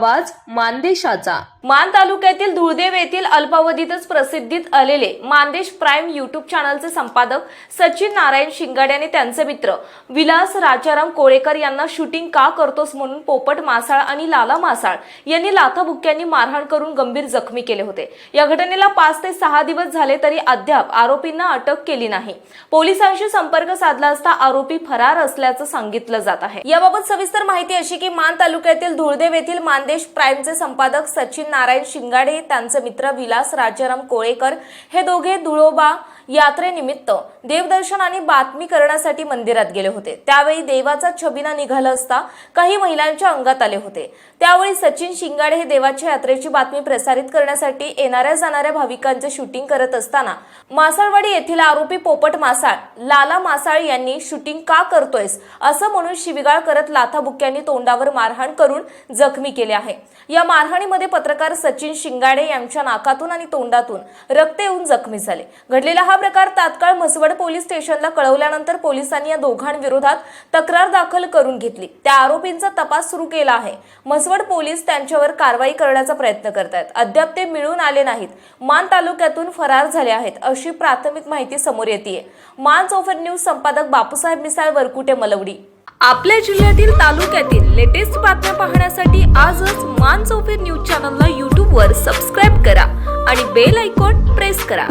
आवाज मानदेशाचा. मान तालुक्यातील धुळदेव येथील अल्पावधीतच प्रसिद्धीत आलेले मानदेश प्राईम युट्यूब चॅनलचे संपादक सचिन नारायण शिंगाडे आणि त्यांचे मित्र विलास राजाराम कोळेकर यांना शूटिंग का करतोस म्हणून पोपट मासाळ आणि लाला मासाळ यांनी लाथाबुक्क्यांनी मारहाण करून गंभीर जखमी केले होते. या घटनेला पाच ते सहा दिवस झाले तरी अद्याप आरोपींना अटक केली नाही. पोलिसांशी संपर्क साधला असता आरोपी फरार असल्याचं सांगितलं जात आहे. याबाबत सविस्तर माहिती अशी की मान तालुक्यातील धुळदेव येथील मानदेश प्राईमचे संपादक सचिन नारायण शिंगाडे त्यांचे मित्र विलास राजाराम कोळेकर हे दोघे धुळोबा यात्रेनिमित्त देवदर्शन आणि बातमी करण्यासाठी मंदिरात गेले होते. त्यावेळी देवाचा छबिना निघाला असता काही महिलांच्या अंगात आले होते. त्यावेळी सचिन शिंगाडे हे देवाच्या यात्रेची बातमी प्रसारित करण्यासाठी येणाऱ्या जाणाऱ्या भाविकांचे शूटिंग करत असताना मासाळवाडी येथील आरोपी पोपट मासाळ लाला मासाळ यांनी शूटिंग का करतोयस? असं म्हणून शिविगाळ करत लाथाबुक्यांनी तोंडावर मारहाण करून जखमी केले आहे. या मारहाणीमध्ये पत्रकार सचिन शिंगाडे यांच्या नाकातून आणि तोंडातून रक्त येऊन जखमी झाले. घडलेला हा प्रकार तात्काळ म्हसवड पोलीस स्टेशनला कळवल्यानंतर पोलिसांनी या दोघांविरोधात तक्रार दाखल करून घेतली. त्या आरोपींचा तपास सुरू केला आहे. म्हसवड पोलीस त्यांच्यावर कारवाई करण्याचा प्रयत्न करत आहेत अद्याप ते मिळून आले नाहीत. मान तालुक्यातून फरार झाले आहेत अशी प्राथमिक माहिती समोर येते मान चौफर न्यूज संपादक बापूसाहेब मिसाळ वरकुटे मलवडी. आपल्या जिल्ह्यातील तालुक्यातील लेटेस्ट बातम्या पाहण्यासाठी आजच मान चौफेर न्यूज चॅनलला यूट्यूबवर सबस्क्राईब करा आणि बेल आयकॉन प्रेस करा.